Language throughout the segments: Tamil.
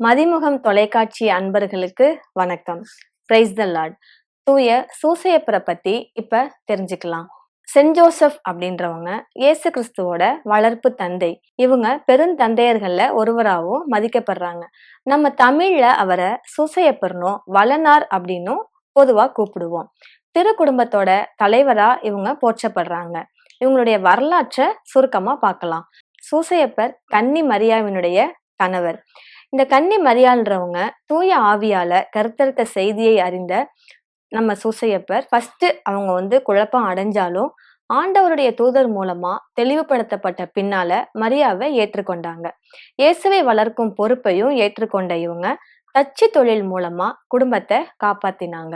மதிமுகம் தொலைக்காட்சி அன்பர்களுக்கு வணக்கம். பிரைஸ் த லார்ட் தூய சூசையப்பரை பத்தி இப்ப தெரிஞ்சுக்கலாம். சென்ட் ஜோசப் அப்படின்றவங்க இயேசு கிறிஸ்துவோட வளர்ப்பு தந்தை. இவங்க பெருந்தந்தையர்கள்ல ஒருவராகவும் மதிக்கப்படுறாங்க. நம்ம தமிழ்ல அவரை சூசையப்பர்னோ வளனார் அப்படின்னும் பொதுவா கூப்பிடுவோம். திரு குடும்பத்தோட தலைவரா இவங்க போற்றப்படுறாங்க. இவங்களுடைய வரலாற்றை சுருக்கமா பார்க்கலாம். சூசையப்பர் கன்னி மரியாவினுடைய கணவர். இந்த கன்னி மரியாள்ன்றவங்க தூய ஆவியால கருத்தருத்த செய்தியை அறிந்த நம்ம சூசையப்பர் ஃபர்ஸ்ட் அவங்க வந்து குழப்பம் அடைஞ்சாலும் ஆண்டவருடைய தூதர் மூலமா தெளிவுபடுத்தப்பட்ட பின்னால மரியாவை ஏற்றுக்கொண்டாங்க. இயேசுவை வளர்க்கும் பொறுப்பையும் ஏற்றுக்கொண்ட இவங்க தச்சு தொழில் மூலமா குடும்பத்தை காப்பாத்தினாங்க.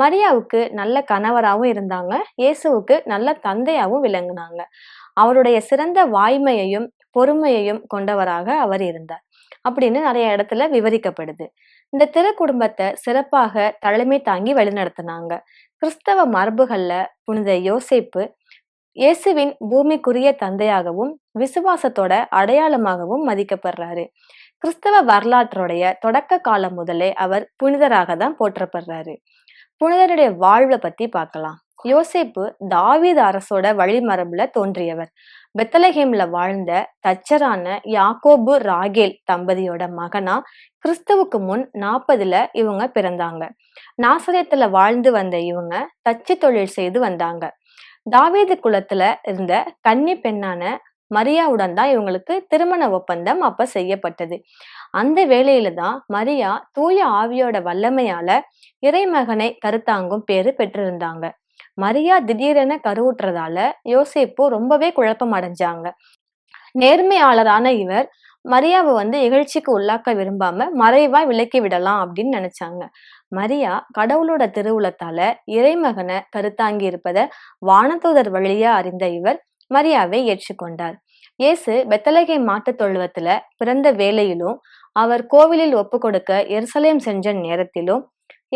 மரியாவுக்கு நல்ல கணவராகவும் இருந்தாங்க. இயேசுவுக்கு நல்ல தந்தையாகவும் விளங்கினாங்க. அவருடைய சிறந்த வாய்மையையும் பொறுமையையும் கொண்டவராக அவர் இருந்தார். அப்படின்னு நிறைய இடத்துல விவரிக்கப்படுது. இந்த திரு குடும்பத்தை சிறப்பாக தலைமை தாங்கி வழிநடத்தினாங்க. கிறிஸ்தவ மரபுகள்ல புனித யோசிப்பு இயேசுவின் பூமிக்குரிய தந்தையாகவும் விசுவாசத்தோட அடையாளமாகவும் மதிக்கப்படுறாரு. கிறிஸ்தவ வரலாற்றுடைய தொடக்க காலம் முதலே அவர் புனிதராக தான் போற்றப்படுறாரு. புனிதருடைய வாழ்வை பத்தி பார்க்கலாம். யோசேப்பு தாவீது அரசோட வழிமரபுல தோன்றியவர். பெத்தலஹேம்ல வாழ்ந்த தச்சரான யாக்கோபு ராகேல் தம்பதியோட மகனா கிறிஸ்துவுக்கு முன் நாற்பதுல இவங்க பிறந்தாங்க. நாசரியத்துல வாழ்ந்து வந்த இவங்க தச்சு தொழில் செய்து வந்தாங்க. தாவீது குலத்துல இருந்த கன்னி பெண்ணான மரியாவுடன் தான் இவங்களுக்கு திருமண ஒப்பந்தம் அப்ப செய்யப்பட்டது. அந்த வேளையில தான் மரியா தூய ஆவியோட வல்லமையால இறைமகனை கருத்தாங்கும் பேரு பெற்றிருந்தாங்க. மரியா திடீரென கருவுற்றதால யோசேப்பு ரொம்பவே குழப்பம் அடைஞ்சாங்க நேர்மையாளரான இவர் மரியாவை வந்து இகழ்ச்சிக்கு உள்ளாக்க விரும்பாம மறைவா விலக்கி விடலாம் அப்படின்னு நினைச்சாங்க. மரியா கடவுளோட திருவுளத்தால இறைமகனை கருத்தாங்கி இருப்பத வானதூதர் வழியா அறிந்த இவர் மரியாவை ஏற்றுக்கொண்டார். இயேசு பெத்தலகை மாட்டு தொழுவத்துல பிறந்த வேலையிலும் அவர் கோவிலில் ஒப்பு கொடுக்க எருசலேம் சென்ற நேரத்திலும்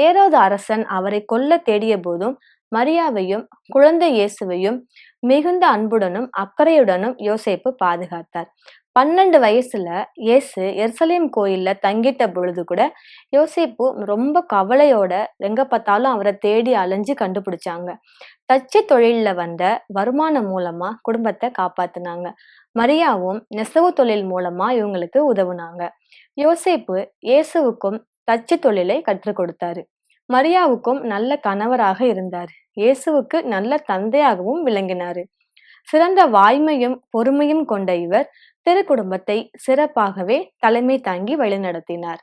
ஏரோது அரசன் அவரை கொல்ல தேடிய போதும் மரியாவையும் குழந்தை இயேசுவையும் மிகுந்த அன்புடனும் அக்கறையுடனும் யோசேப்பு பாதுகாத்தார். பன்னெண்டு வயசுல இயேசு எருசலேம் கோயில்ல தங்கிட்ட பொழுது கூட யோசேப்பு ரொம்ப கவலையோட எங்க பார்த்தாலும் அவரை தேடி அலைஞ்சு கண்டுபிடிச்சாங்க. தச்சு தொழில்ல வந்த வருமானம் மூலமா குடும்பத்தை காப்பாத்தினாங்க. மரியாவும் நெசவு தொழில் மூலமா இவங்களுக்கு உதவுனாங்க. யோசேப்பு இயேசுவுக்கும் தச்சு தொழிலை கற்றுக் கொடுத்தாரு. மரியாவுக்கும் நல்ல கணவராக இருந்தார். இயேசுவுக்கு நல்ல தந்தையாகவும் விளங்கினார். சிறந்த வாய்மையும் பொறுமையும் கொண்ட இவர் திரு குடும்பத்தை சிறப்பாகவே தலைமை தாங்கி வழிநடத்தினார்.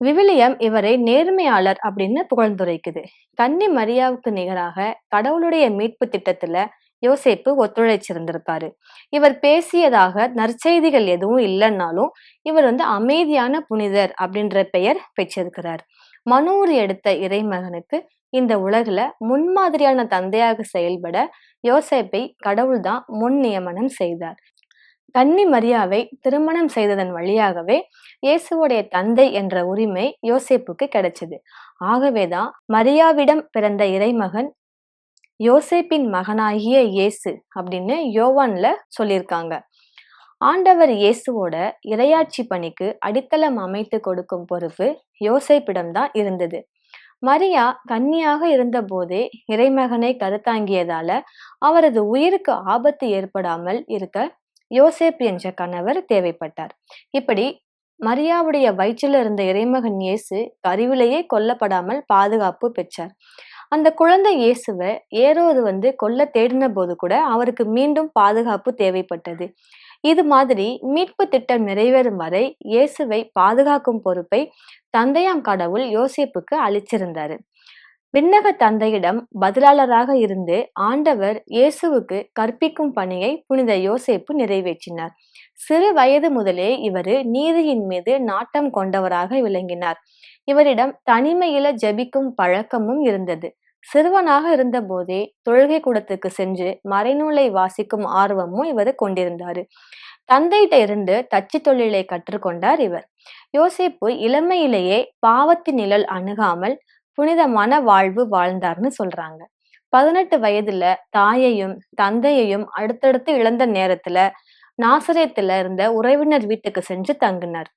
விவிலியம் இவரை நேர்மையாளர் அப்படின்னு புகழ்ந்துரைக்குது. கன்னி மரியாவுக்கு நிகராக கடவுளுடைய மீட்பு திட்டத்துல யோசேப்பு ஒத்துழைச்சிருந்திருப்பாரு. இவர் பேசியதாக நற்செய்திகள் எதுவும் இல்லைன்னாலும் இவர் வந்து அமைதியான புனிதர் அப்படின்ற பெயர் பெற்றிருக்கிறார். மனூர் எடுத்த இறைமகனுக்கு இந்த உலகில் முன்மாதிரியான தந்தையாக செயல்பட யோசேப்பை கடவுள்தான் முன் நியமனம் செய்தார். கன்னி மரியாவை திருமணம் செய்ததன் வழியாகவே இயேசுவோடைய தந்தை என்ற உரிமை யோசேப்புக்கு கிடைச்சது. ஆகவேதான் மரியாவிடம் பிறந்த இறைமகன் யோசேப்பின் மகனாகிய இயேசு அப்படின்னு யோவான்ல சொல்லியிருக்காங்க. ஆண்டவர் இயேசுவோட இரையாட்சி பணிக்கு அடித்தளம் அமைத்து கொடுக்கும் பொறுப்பு யோசைப்பிடம்தான் இருந்தது. மரியா கன்னியாக இருந்தபோதே இறைமகனை கருத்தாங்கியதால அவரது உயிருக்கு ஆபத்து ஏற்படாமல் இருக்க யோசேப் என்ற கணவர் தேவைப்பட்டார். இப்படி மரியாவுடைய வயிற்றில் இருந்த இறைமகன் இயேசு கருவிலேயே கொல்லப்படாமல் பாதுகாப்பு பெற்றார். அந்த குழந்தை இயேசுவை ஏரோது வந்து கொல்ல தேடின போது கூட அவருக்கு மீண்டும் பாதுகாப்பு தேவைப்பட்டது. இது மாதிரி மீட்பு திட்டம் நிறைவேறும் வரை இயேசுவை பாதுகாக்கும் பொறுப்பை தந்தையாம் கடவுள் யோசேப்புக்கு அளிச்சிருந்தாரு. விண்ணக தந்தையிடம் பதிலாளராக இருந்து ஆண்டவர் இயேசுவுக்கு கற்பிக்கும் பணியை புனித யோசேப்பு நிறைவேற்றினார். சிறு வயது முதலே இவர் நீதியின் மீது நாட்டம் கொண்டவராக விளங்கினார். இவரிடம் தனிமையில ஜபிக்கும் பழக்கமும் இருந்தது. சிறுவனாக இருந்தபோதே தொழுகை கூடத்துக்கு சென்று மறைநூலை வாசிக்கும் ஆர்வமும் இவர் கொண்டிருந்தாரு. தந்தையிட்ட இருந்து தச்சு தொழிலை கற்றுக்கொண்டார் இவர். யோசிப்பு இளமையிலேயே பாவத்தின் நிழல் அணுகாமல் புனிதமான வாழ்வு வாழ்ந்தார்னு சொல்றாங்க. பதினெட்டு வயதுல தாயையும் தந்தையையும் அடுத்தடுத்து இழந்த நேரத்துல நாசரியத்துல இருந்த உறவினர் வீட்டுக்கு சென்று தங்கினார்.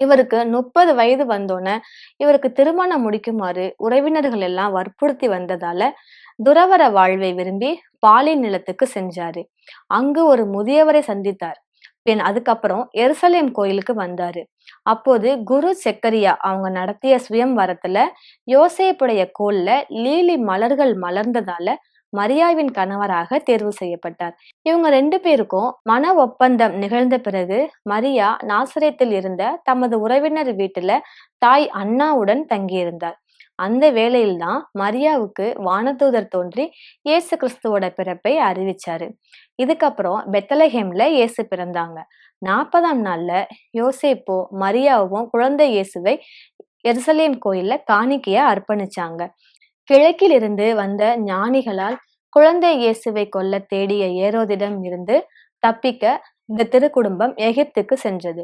இவருக்கு முப்பது வயது வந்தோன்னே இவருக்கு திருமணம் முடிக்குமாறு உறவினர்கள் எல்லாம் வற்புறுத்தி வந்ததால துறவர வாழ்வை விரும்பி பாலி நிலத்துக்கு சென்றாரு. அங்கு ஒரு முதியவரை சந்தித்தார். பின் அதுக்கப்புறம் எருசலேம் கோயிலுக்கு வந்தாரு. அப்போது குரு செக்கரியா அவங்க நடத்திய சுயம் வரத்துல யோசேப்புடைய கோல்ல லீலி மலர்கள் மலர்ந்ததால மரியாவின் கணவராக தேர்வு செய்யப்பட்டார். இவங்க ரெண்டு பேருக்கும் மன ஒப்பந்தம் நிகழ்ந்த பிறகு மரியா நாசரேத்தில் இருந்த தமது உறவினர் வீட்டுல தாய் அண்ணாவுடன் தங்கியிருந்தார். அந்த வேளையில்தான் மரியாவுக்கு வானதூதர் தோன்றி இயேசு கிறிஸ்துவோட பிறப்பை அறிவிச்சாரு. இதுக்கப்புறம் பெத்தலஹேம்ல இயேசு பிறந்தாங்க. நாற்பதாம் நாள்ல யோசேப்போ மரியாவும் குழந்தை இயேசுவை எருசலேம் கோயில்ல காணிக்கையா அர்ப்பணிச்சாங்க. கிழக்கிலிருந்து வந்த ஞானிகளால் குழந்தை இயேசுவை கொல்ல தேடிய ஏரோதிடம் இருந்து தப்பிக்க இந்த திருக்குடும்பம் எகிப்துக்கு சென்றது.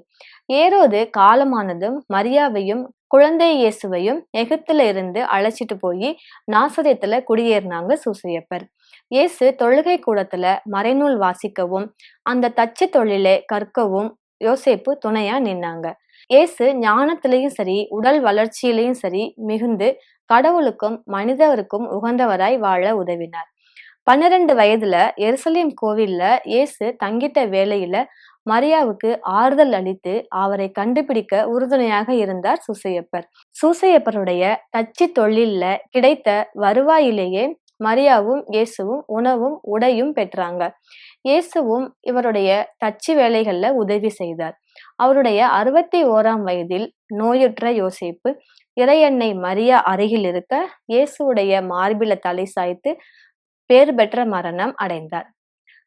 ஏரோது காலமானதும் மரியாவையும் குழந்தை இயேசுவையும் எகிப்துல இருந்து அழைச்சிட்டு போய் நாசரேத்துல குடியேறினாங்க சூசையப்பர். இயேசு தொழுகை கூடத்துல மறைநூல் வாசிக்கவும் அந்த தச்சு தொழிலை கற்கவும் யோசேப்பு துணையா நின்னாங்க. இயேசு ஞானத்திலையும் சரி உடல் வளர்ச்சியிலையும் சரி மிகுந்து கடவுளுக்கும் மனிதருக்கும் உகந்தவராய் வாழ உதவினார். பன்னிரண்டு வயதுல எருசலேம் கோவில்ல இயேசு தங்கிட்ட வேலையில மரியாவுக்கு ஆறுதல் அளித்து அவரை கண்டுபிடிக்க உறுதுணையாக இருந்தார் சூசையப்பர். சூசையப்பருடைய தச்சு தொழில்ல கிடைத்த வருவாயிலேயே மரியாவும் இயேசுவும் உணவும் உடையும் பெற்றாங்க. இயேசுவும் இவருடைய தச்சு வேலைகள்ல உதவி செய்தார். அவருடைய அறுபத்தி ஓராம் வயதில் நோயுற்ற யோசிப்பு இறையன்னை மரியா அருகில் இருக்க இயேசுடைய மார்பில தலை சாய்த்து பேர் பெற்ற மரணம் அடைந்தார்.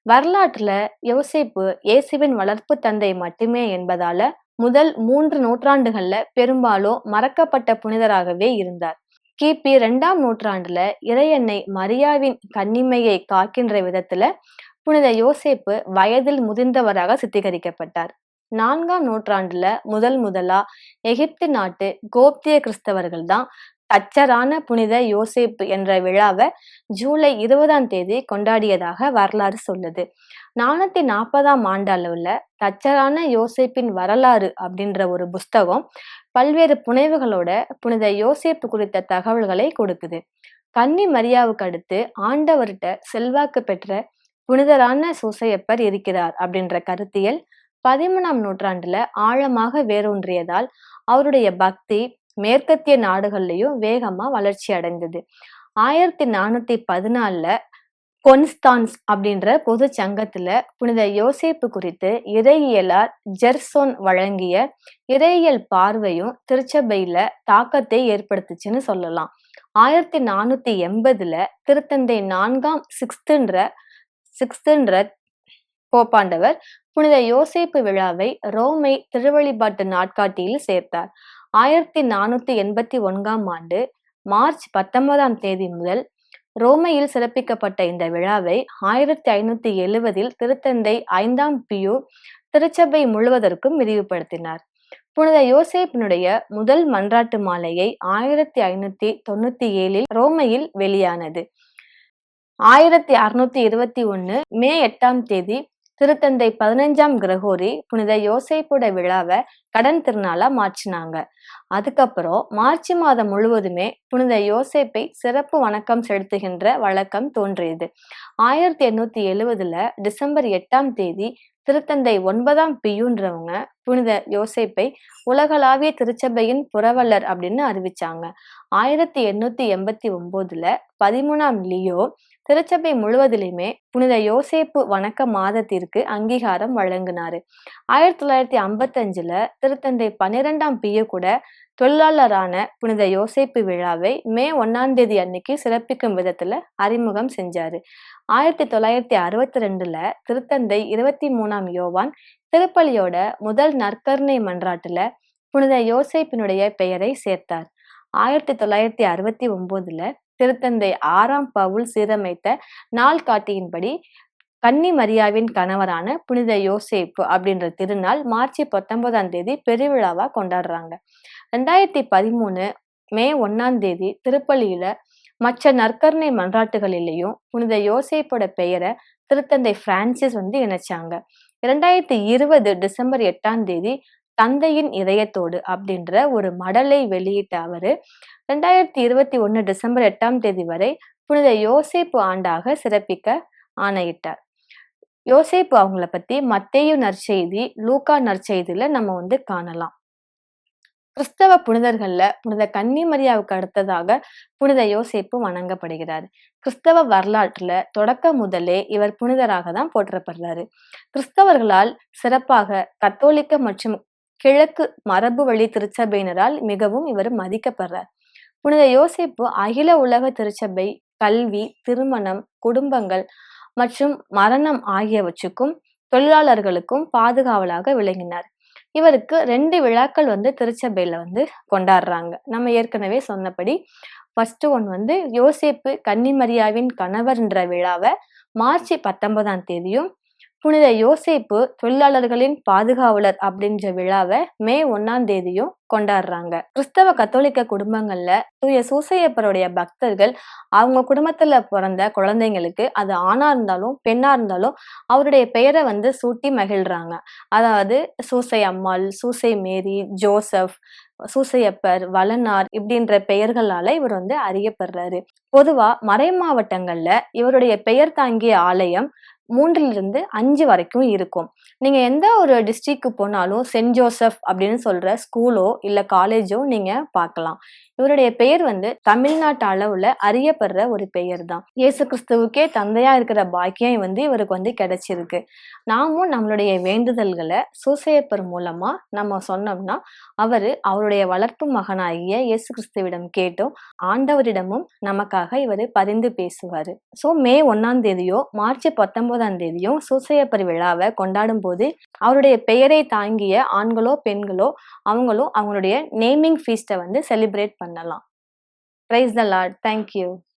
வரலாற்றுல யோசிப்பு இயேசுவின் வளர்ப்பு தந்தை மட்டுமே என்பதால முதல் மூன்று நூற்றாண்டுகள்ல பெரும்பாலும் மறக்கப்பட்ட புனிதராகவே இருந்தார். கிபி இரண்டாம் நூற்றாண்டுல இறையன்னை மரியாவின் கன்னிமையை காக்கின்ற விதத்துல புனித யோசேப்பு வயதில் முதிர்ந்தவராக சித்திகரிக்கப்பட்டார். நான்காம் நூற்றாண்டுல முதல் முதலா எகிப்து நாட்டு கோப்திய கிறிஸ்தவர்கள் தான் தச்சரான புனித யோசேப்பு என்ற விழாவை ஜூலை இருபதாம் தேதி கொண்டாடியதாக வரலாறு சொல்லுது. நானூத்தி நாற்பதாம் ஆண்டு அளவுல தச்சரான யோசேப்பின் வரலாறு அப்படின்ற ஒரு புஸ்தகம் பல்வேறு புனைவுகளோட புனித யோசேப்பு குறித்த தகவல்களை கொடுக்குது. கன்னி மரியாவுக்கு அடுத்து ஆண்டவர்கிட்ட செல்வாக்கு பெற்ற புனிதரான சூசையப்பர் இருக்கிறார் அப்படின்ற கருத்தியல் பதிமூணாம் நூற்றாண்டுல ஆழமாக வேரூன்றியதால் அவருடைய பக்தி மேற்கத்திய நாடுகள்லையும் வேகமா வளர்ச்சி அடைந்தது. ஆயிரத்தி நானூத்தி பதினாலுல கொன்ஸ்டான்ஸ் அப்படின்ற பொது சங்கத்துல புனித யோசிப்பு குறித்து இறையியலார் ஜெர்சோன் வழங்கிய இறையியல் பார்வையும் திருச்சபையில தாக்கத்தை ஏற்படுத்துச்சுன்னு சொல்லலாம். ஆயிரத்தி நானூத்தி எண்பதுல திருத்தந்தை நான்காம் சிக்ஸ்துன்ற சிக்ஸ்தன்ரத் போப்பாண்டவர் புனித யோசேப்பு விழாவை ரோமை திருவழிபாட்டு நாட்காட்டியில் சேர்த்தார். ஆயிரத்தி நானூத்தி எண்பத்தி ஒன்றாம் ஆண்டு மார்ச் பத்தொன்பதாம் தேதி முதல் ரோமையில் சிறப்பிக்கப்பட்ட இந்த விழாவை ஆயிரத்தி ஐநூத்தி எழுவதில் திருத்தந்தை ஐந்தாம் பியூ திருச்சபை முழுவதற்கும் விரிவுபடுத்தினார். புனித யோசேப்பினுடைய முதல் மன்றாட்டு மாலையை ஆயிரத்தி ஐநூத்தி தொண்ணூத்தி ஏழில் ரோமையில் வெளியானது. ஆயிரத்தி அறுநூத்தி இருபத்தி ஒன்னு மே எட்டாம் தேதி திருத்தந்தை பதினஞ்சாம் கிரகோரி புனித யோசைப்புட விழாவை கடன் திருநாளா மாற்றினாங்க. அதுக்கப்புறம் மார்ச் மாதம் முழுவதுமே புனித யோசேப்பை சிறப்பு வணக்கம் செலுத்துகின்ற வழக்கம் தோன்றியது. ஆயிரத்தி எண்ணூத்தி எழுவதுல டிசம்பர் எட்டாம் தேதி திருத்தந்தை ஒன்பதாம் பியூன்றவங்க புனித யோசேப்பை உலகளாவிய திருச்சபையின் புறவலர் அப்படின்னு அறிவிச்சாங்க. ஆயிரத்தி எண்ணூத்தி எண்பத்தி ஒன்பதுல பதிமூணாம் லியோ திருச்சபை முழுவதிலுமே புனித யோசேப்பு வணக்க மாதத்திற்கு அங்கீகாரம் வழங்கினாரு. ஆயிரத்தி தொள்ளாயிரத்தி ஐம்பத்தஞ்சுல திருத்தந்தை பன்னிரெண்டாம் பிய கூட தொழிலாளரான புனித யோசேப்பு விழாவை மே ஒன்னாம் தேதி அன்னைக்கு சிறப்பிக்கும் விதத்துல அறிமுகம் செஞ்சாரு. ஆயிரத்தி தொள்ளாயிரத்தி அறுபத்தி ரெண்டுல திருத்தந்தை இருபத்தி மூணாம் யோவான் திருப்பலியோட முதல் நற்கருணை மன்றாட்டுல புனித யோசேப்பினுடைய பெயரை சேர்த்தார். ஆயிரத்தி தொள்ளாயிரத்தி அறுபத்தி ஒன்பதுல திருத்தந்தை ஆறாம் பவுல் சீரமைத்த நாள் காட்டியின்படி கன்னி மரியாவின் கணவரான புனித யோசேப்பு அப்படின்ற திருநாள் மார்ச் பத்தொன்பதாம் தேதி பெருவிழாவா கொண்டாடுறாங்க. ரெண்டாயிரத்தி பதிமூணு மே ஒன்னாம் தேதி திருப்பள்ளியில மற்ற நற்கருணை மன்றாட்டுகளிலேயும் புனித யோசேப்போட பெயரை திருத்தந்தை பிரான்சிஸ் வந்து இணைச்சாங்க. இரண்டாயிரத்தி இருபது டிசம்பர் எட்டாம் தேதி தந்தையின் இதயத்தோடு அப்படின்ற ஒரு மடலை வெளியிட்ட அவரு. ரெண்டாயிரத்தி இருபத்தி ஒன்று டிசம்பர் எட்டாம் தேதி வரை புனித யோசேப்பு ஆண்டாக சிறப்பிக்க ஆணையிட்டார். யோசேப்பு அவங்கள பத்தி மத்தேயு நற்செய்தி லூக்கா நற்செய்தியில நம்ம வந்து காணலாம். கிறிஸ்தவ புனிதர்கள்ல புனித கன்னிமரியாவுக்கு அடுத்ததாக புனித யோசேப்பு வணங்கப்படுகிறார். கிறிஸ்தவ வரலாற்றுல தொடக்க முதலே இவர் புனிதராக தான் போற்றப்படுறாரு. கிறிஸ்தவர்களால் சிறப்பாக கத்தோலிக்க மற்றும் கிழக்கு மரபு வழி திருச்சபையினரால் மிகவும் இவர் மதிக்கப்படுறார். புனித யோசேப்பு அகில உலக திருச்சபை கல்வி திருமணம் குடும்பங்கள் மற்றும் மரணம் ஆகியவற்றுக்கும் தொழிலாளர்களுக்கும் பாதுகாவலாக விளங்கினார். இவருக்கு ரெண்டு விழாக்கள் வந்து திருச்சபையில் வந்து கொண்டாடுறாங்க. நம்ம ஏற்கனவே சொன்னபடி ஃபர்ஸ்ட் ஒன் வந்து யோசேப்பு கன்னிமரியாவின் கணவர்ன்ற விழாவை மார்ச் பத்தொன்பதாம் தேதியும் புனித யோசேப்பு தொழிலாளர்களின் பாதுகாவலர் அப்படின்ற விழாவை மே ஒன்னாம் தேதியும் கொண்டாடுறாங்க. கிறிஸ்தவ கத்தோலிக்க குடும்பங்கள்ல தூய சூசையப்பருடைய பக்தர்கள் அவங்க குடும்பத்துல பிறந்த குழந்தைங்களுக்கு அது ஆணா இருந்தாலும் பெண்ணா இருந்தாலும் அவருடைய பெயரை வந்து சூட்டி மகிழ்றாங்க. அதாவது சூசை அம்மாள் சூசை மேரி ஜோசப் சூசையப்பர் வளனார் இப்படின்ற பெயர்களால இவர் வந்து அறியப்படுறாரு. பொதுவா மறை மாவட்டங்கள்ல இவருடைய பெயர் தாங்கிய ஆலயம் மூன்றிலிருந்து அஞ்சு வரைக்கும் இருக்கும். நீங்க எந்த ஒரு டிஸ்ட்ரிக்ட்க்கு போனாலும் சென்ட் ஜோசப் அப்படின்னு சொல்ற ஸ்கூலோ இல்ல காலேஜோ நீங்க பார்க்கலாம். இவருடைய பெயர் வந்து தமிழ்நாட்டு அளவுல அறியப்படுற ஒரு பெயர் தான் இயேசு கிறிஸ்துவுக்கே தந்தையா இருக்கிற பாக்கியம் வந்து இவருக்கு வந்து கிடைச்சிருக்கு. நாமும் நம்மளுடைய வேண்டுதல்களை சூசையப்பர் மூலமா நம்ம சொன்னோம்னா அவரு அவருடைய வளர்ப்பு மகனாகிய இயேசு கிறிஸ்துவிடம் கேட்டும். ஆண்டவரிடமும் நமக்காக இவர் பரிந்து பேசுவார். ஸோ மே ஒன்னாம் தேதியோ மார்ச் இருபதாம் தேதியும் சூசையப்பர் விழாவை கொண்டாடும் போது அவருடைய பெயரை தாங்கிய ஆண்களோ பெண்களோ அவங்களும் அவங்களுடைய நேமிங் ஃபீஸ்ட்டை வந்து செலிப்ரேட் பண்ணலாம். ப்ரைஸ் த லார்ட் தேங்க்யூ